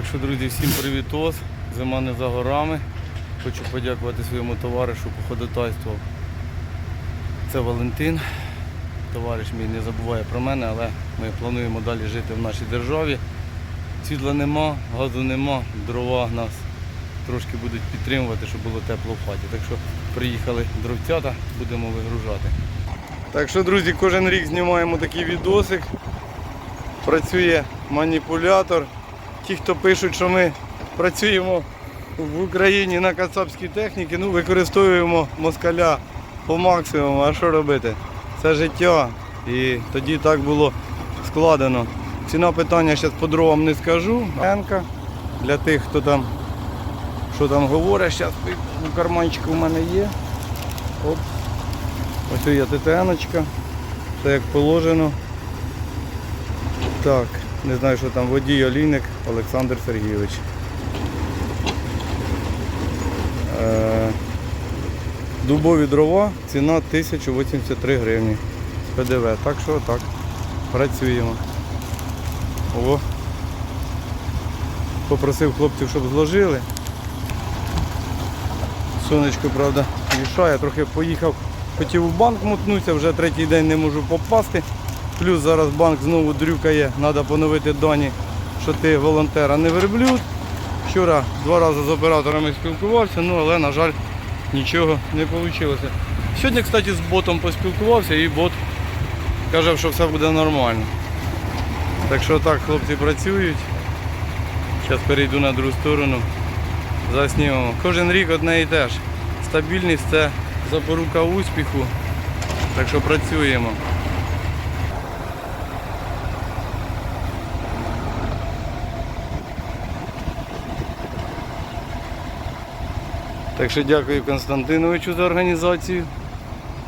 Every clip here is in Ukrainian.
Так що, друзі, всім привітос. Зима не за горами. Хочу подякувати своєму товаришу по ходатайству. Це Валентин. Товариш мій не забуває про мене, але ми плануємо далі жити в нашій державі. Світла нема, газу нема, дрова нас трошки будуть підтримувати, щоб було тепло в хаті. Так що приїхали дровцята, будемо вигружати. Так що, друзі, кожен рік знімаємо такий відосик. Працює маніпулятор. Ті, хто пишуть, що ми працюємо в Україні на кацапській техніці, ну використовуємо москаля по максимуму. А що робити? Це життя. І тоді так було складено. Ціна питання зараз по дровам не скажу. Енка для тих, хто там що там говорить, зараз у карманчику в мене є. Оп. Ось є ТТНочка. Все як положено. Так, не знаю, що там водій олійник Олександр Сергійович. Е, Дубові дрова, ціна 1083 гривні з ПДВ. Так що так, працюємо. О. Попросив хлопців, щоб зложили. Сонечко, правда, мішає. Трохи поїхав, хотів у банк мотнутися, вже третій день не можу попасти. Плюс зараз банк знову дрюкає, треба поновити дані, що ти волонтер, а не верблюд. Вчора два рази з операторами спілкувався, ну але, на жаль, нічого не вийшло. Сьогодні, кстати, з ботом поспілкувався і бот каже, що все буде нормально. Так що так хлопці працюють. Зараз перейду на другу сторону. Заснімемо. Кожен рік одне і те ж. Стабільність це запорука успіху. Так що працюємо. Так що дякую Константиновичу за організацію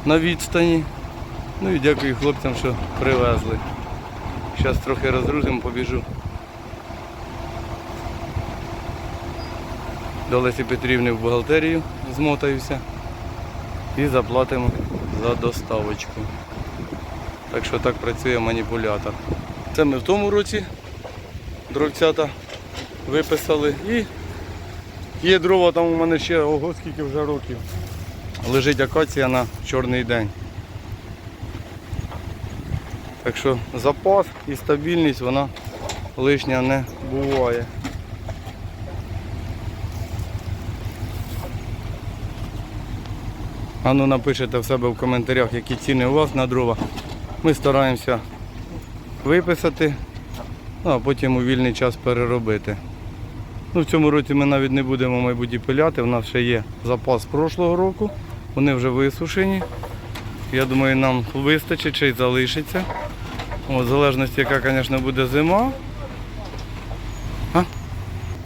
на відстані. Ну і дякую хлопцям, що привезли. Зараз трохи розгрузимо, побіжу. До Лесі Петрівни в бухгалтерію змотаюся і заплатимо за доставочку. Так що так працює маніпулятор. Це ми в тому році дровцята виписали і є дрова там у мене ще ого скільки вже років. Лежить акація на чорний день. Так що запас і стабільність вона лишня не буває. А ну напишете в себе в коментарях, які ціни у вас на дрова. Ми стараємося виписати, ну, а потім у вільний час переробити. Ну, В цьому році ми навіть не будемо, мабуть, і пиляти. У нас ще є запас прошлого року. Вони вже висушені. Я думаю, нам вистачить чи й залишиться. О, в залежності, яка, звісно, буде зима. А?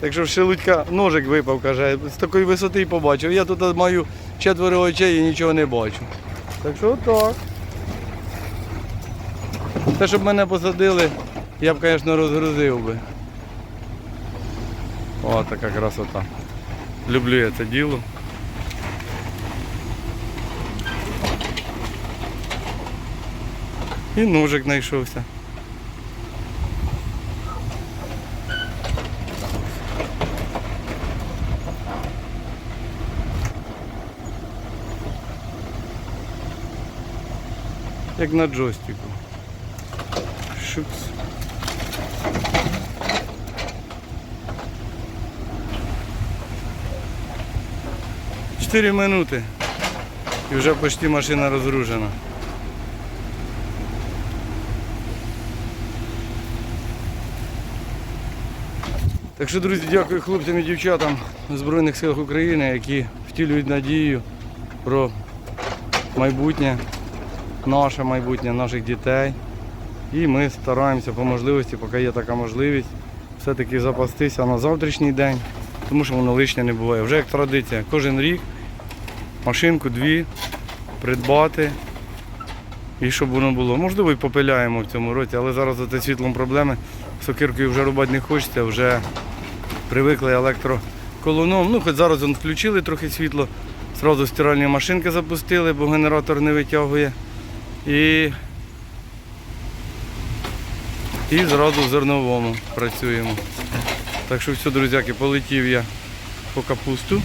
Так що в Шелудька ножик випав, каже, з такої висоти і побачив. Я тут маю четверо очей і нічого не бачу. Так що так. Те, щоб мене посадили, я б, звісно, розгрузив би. О, така красота. Люблю я це діло. І ножик знайшовся. Як на джойстику. Шупс. 4 минути і вже почти машина розгружена. Так що, друзі, дякую хлопцям і дівчатам Збройних сил України, які втілюють надію про майбутнє, наше майбутнє, наших дітей. І ми стараємося по можливості, поки є така можливість, все-таки запастися на завтрашній день, тому що воно лишнє не буває. Вже як традиція, кожен рік машинку дві придбати. І щоб воно було. Можливо, і попиляємо в цьому році, але зараз за світлом проблеми. Сокиркою вже рубати не хочеться, вже привикли електроколоном. Ну, хоч зараз включили трохи світло, зразу стиральні машинки запустили, бо генератор не витягує. І, і зразу в зерновому працюємо. Так що все, друзяки, полетів я по капусту.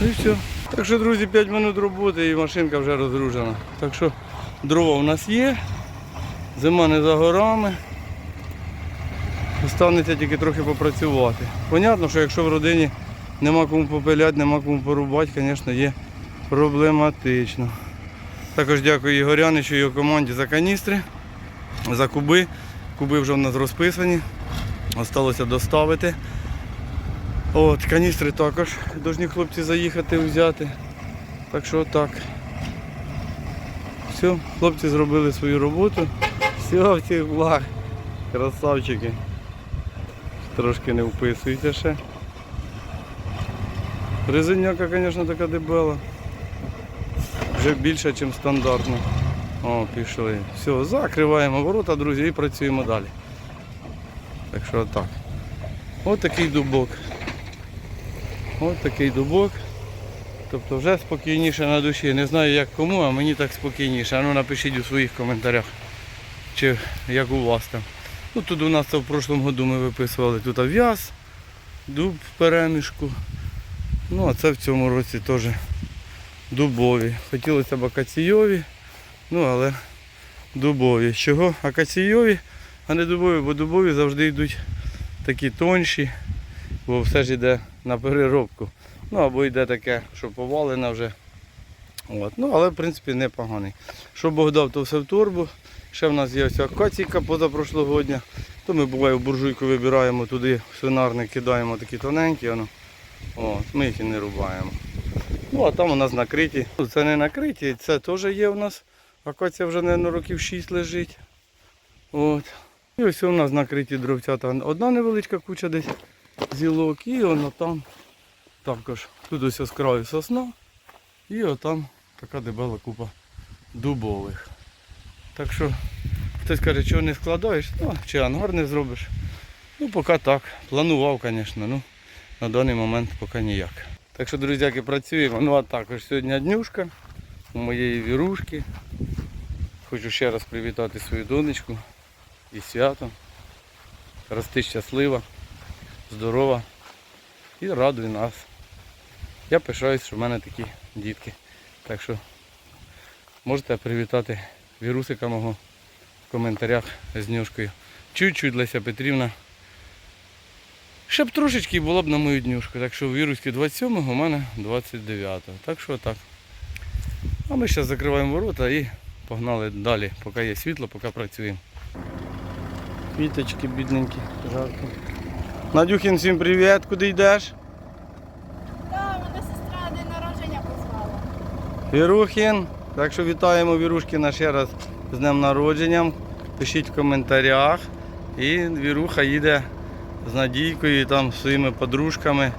І все. Так що, друзі, 5 минут роботи і машинка вже розгружена. Так що дрова у нас є, зима не за горами. Останеться тільки трохи попрацювати. Понятно, що якщо в родині нема кому попиляти, нема кому порубати, звісно, є проблематично. Також дякую Ігоряничу і його команді за каністри, за куби. Куби вже в нас розписані. Осталося доставити. От, каністри також повинні хлопці заїхати взяти. Так що так. Все, хлопці зробили свою роботу. Все, всіх благ. Красавчики. Трошки не вписуйте ще. Резиняка, звісно, така дебела. Вже більше, ніж стандартно. О, пішли. Все, закриваємо ворота, друзі, і працюємо далі. Так що так. Ось такий дубок. Ось такий дубок. Тобто вже спокійніше на душі. Не знаю як кому, а мені так спокійніше. А ну напишіть у своїх коментарях, чи як у вас там. Ну тут у нас в прошлому году ми виписували тут в'яз, дуб в перемішку. Ну а це в цьому році теж дубові. Хотілося б акаційові, ну але дубові. Чого акаційові, а не дубові, бо дубові завжди йдуть такі тонші, бо все ж йде на переробку. Ну або йде таке, що повалене вже. От. Ну, але в принципі непоганий. Що Бог дав, то все в торбу. Ще в нас є ось акаційка позапрошлогодня. То ми буває в буржуйку вибираємо туди, в свинарник кидаємо такі тоненькі. Воно. От, ми їх і не рубаємо. Ну, а там у нас накриті. Ну, Це не накриті, це теж є у нас. Акація вже, мабуть, років 6 лежить. От. І ось у нас накриті дровцята. Одна невеличка куча десь зілок і воно там також. Тут ось краю сосна і отам така дебела купа дубових. Так що хтось каже, чого не складаєш, ну, чи ангар не зробиш. Ну поки так. Планував, звісно, ну на даний момент поки ніяк. Так що, друзяки, працюємо. Ну а також сьогодні днюшка у моєї вірушки. Хочу ще раз привітати свою донечку і святом. Рости щаслива, здорова і радуй нас. Я пишаюсь, що в мене такі дітки. Так що можете привітати вірусика мого в коментарях з нюшкою. Чуть-чуть Леся Петрівна. Ще б трошечки було б на мою днюшку. Так що в віруськи 27-го, у мене 29-го. Так що так. А ми зараз закриваємо ворота і погнали далі, поки є світло, поки працюємо. Квіточки бідненькі, жарко. Надюхін, всім привіт, куди йдеш? Так, мене сестра день народження позвала. Вірухін. Так що вітаємо Вірушкіна ще раз з днем народженням. Пишіть в коментарях. І Віруха їде з Надійкою і там своїми подружками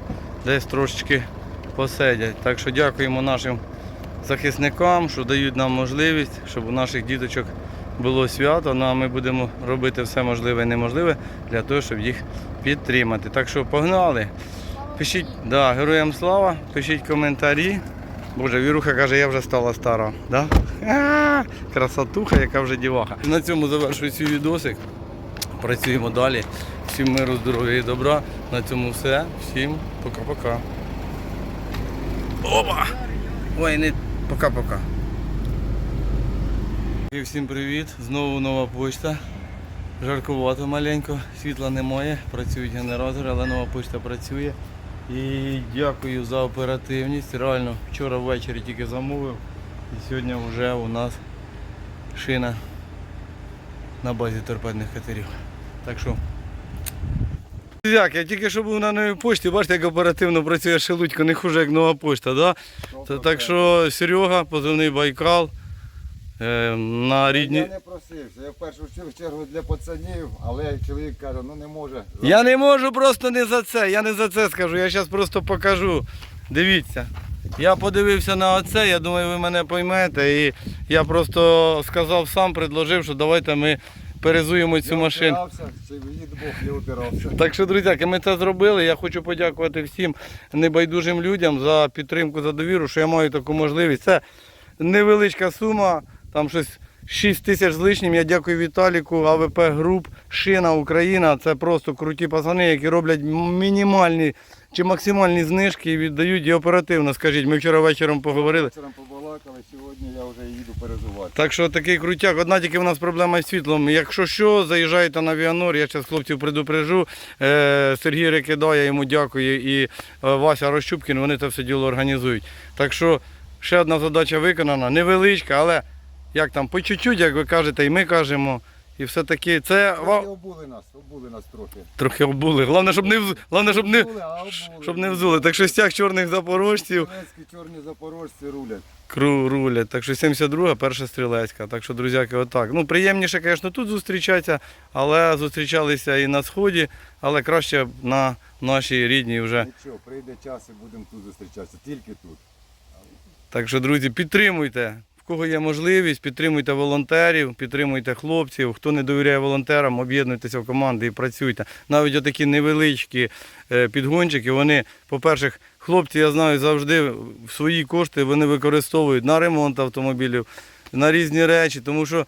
десь трошечки посидять. Так що дякуємо нашим захисникам, що дають нам можливість, щоб у наших діточок було свято. Ну а ми будемо робити все можливе і неможливе для того, щоб їх підтримати. Так що погнали. Пишіть, да, героям слава, пишіть коментарі. Боже, Віруха каже, я вже стала стара. Да? Красотуха, яка вже діваха. На цьому завершую свій відосик. Працюємо далі. Всім миру, здоров'я і добра. На цьому все. Всім пока-пока. Опа! Ой, не пока-пока. І всім привіт. Знову нова почта. Жаркувато маленько, світла немає, працюють генератори, але нова почта працює. І дякую за оперативність. Реально вчора ввечері тільки замовив. І сьогодні вже у нас шина на базі торпедних катерів. Так що. Друзяк, я тільки що був на новій почті, бачите, як оперативно працює шелудько, не хуже, як нова почта. Да? Та- Так що Серега, позивний Байкал. Е, На рідні. Я не просився. Я в першу чергу для пацанів, але чоловік каже, ну не може. Я не можу просто не за це. Я не за це скажу. Я зараз просто покажу. Дивіться. Я подивився на оце, я думаю, ви мене поймете. І я просто сказав сам, предложив, що давайте ми перезуємо цю Я машину. опирався, Бог не опирався. Так що, друзяки, ми це зробили. Я хочу подякувати всім небайдужим людям за підтримку, за довіру, що я маю таку можливість. Це невеличка сума, там щось 6 тисяч з лишнім. Я дякую Віталіку, АВП Груп, Шина Україна. Це просто круті пацани, які роблять мінімальні чи максимальні знижки і віддають і оперативно. Скажіть, ми вчора вечором поговорили. Вечором побалакали, сьогодні я вже їду перезувати. Так що такий крутяк. Одна тільки в нас проблема з світлом. Якщо що, заїжджайте на Віанор, я зараз хлопців предупрежу. Е, Сергій Рекидає, йому дякую, і е, Вася Рощупкін, вони це все діло організують. Так що ще одна задача виконана, невеличка, але як там, по чуть-чуть, як ви кажете, і ми кажемо. І все-таки це Трохи обули нас, обули нас трохи. трохи обули. Головне, щоб не. Головне, щоб не, Обули, а обули. щоб не взули. Так що стяг чорних запорожців. Стрілецькі чорні запорожці рулять. Кру рулять. Так що 72-га, перша стрілецька. Так що, друзяки, отак. Ну, приємніше, звісно, тут зустрічатися, але зустрічалися і на сході, але краще на нашій рідній вже. Нічого, прийде час і будемо тут зустрічатися, тільки тут. Так що, друзі, підтримуйте. Кого є можливість, підтримуйте волонтерів, підтримуйте хлопців. Хто не довіряє волонтерам, об'єднуйтеся в команди і працюйте. Навіть отакі невеличкі е, підгончики, вони, по-перше, хлопці, я знаю, завжди свої кошти вони використовують на ремонт автомобілів, на різні речі, тому що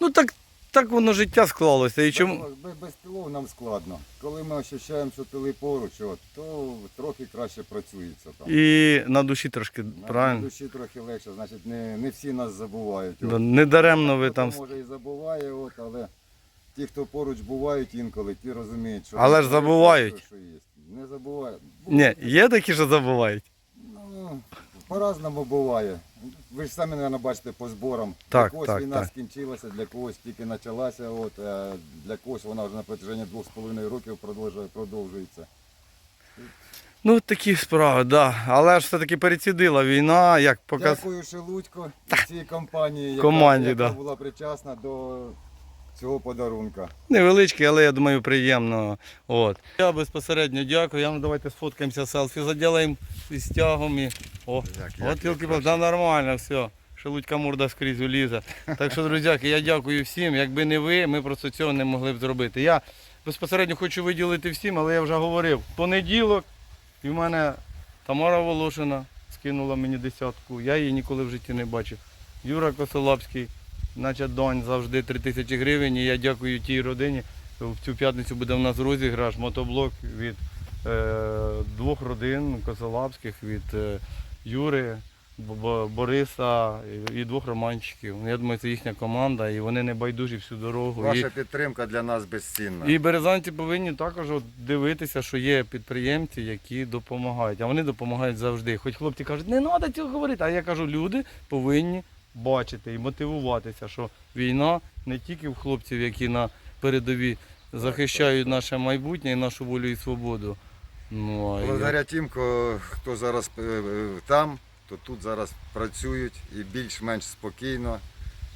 ну так, так воно життя склалося. І чому? Без, без тилов нам складно. Коли ми ощущаємо, що тили поруч, от, то трохи краще працюється там. І на душі трошки, На правильно? душі трохи легше, значить не, не всі нас забувають. Да, От. Не даремно ви Хто там. може і забуває, от, але ті, хто поруч бувають інколи, ті розуміють, що Але ж забувають. Що, що є. Не забувають. Ні, є такі, що забувають. Ну, по-разному буває. Ви ж самі, мабуть, бачите по зборам. Так, для когось так, війна так. скінчилася, для когось тільки почалася, от, а для когось вона вже на протяженні двох з половиною років продовжує, продовжується. Ну, такі справи, так. Да. Але ж все-таки перецідила війна, як показ. Дякую Шелудько і цій компанії, яка, Команді, яка да. була причасна до цього подарунка. Невеличкий, але я думаю, приємно. От. Я безпосередньо дякую. Я, ну, давайте сфоткаємося, селфі заділаємо із стягом. І... О, от тілки да, нормально, все. Шелудька морда скрізь улізе. Так що, друзяки, я дякую всім. Якби не ви, ми просто цього не могли б зробити. Я безпосередньо хочу виділити всім, але я вже говорив. Понеділок, і в мене Тамара Волошина скинула мені десятку. Я її ніколи в житті не бачив. Юра Косолапський, наче донь, завжди 3 тисячі гривень. І я дякую тій родині. В цю п'ятницю буде в нас розіграш, мотоблок від е, двох родин Косолапських, від е, Юри, Бо- Бо- Бориса і, і двох романчиків. Я думаю, це їхня команда, і вони не байдужі всю дорогу. І, Ваша підтримка для нас безцінна. і березанці повинні також от дивитися, що є підприємці, які допомагають. А вони допомагають завжди. Хоч хлопці кажуть, не треба цього говорити. А я кажу, люди повинні бачити і мотивуватися, що війна не тільки в хлопців, які на передовій захищають наше майбутнє і нашу волю і свободу. Ну, а Благодаря тим, ко- хто зараз е, е, там, то тут зараз працюють і більш-менш спокійно.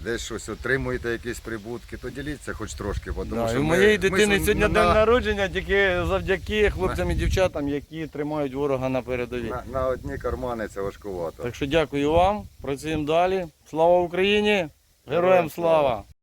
Десь щось отримуєте, якісь прибутки, то діліться хоч трошки. бо Тому Да, що і у ми- моєї ми дитини ж сьогодні на- день народження тільки завдяки хлопцям і дівчатам, які тримають ворога на передовій. на, на одні кармани це важкувато. Так що дякую вам. Працюємо далі. Слава Україні! Героям слава!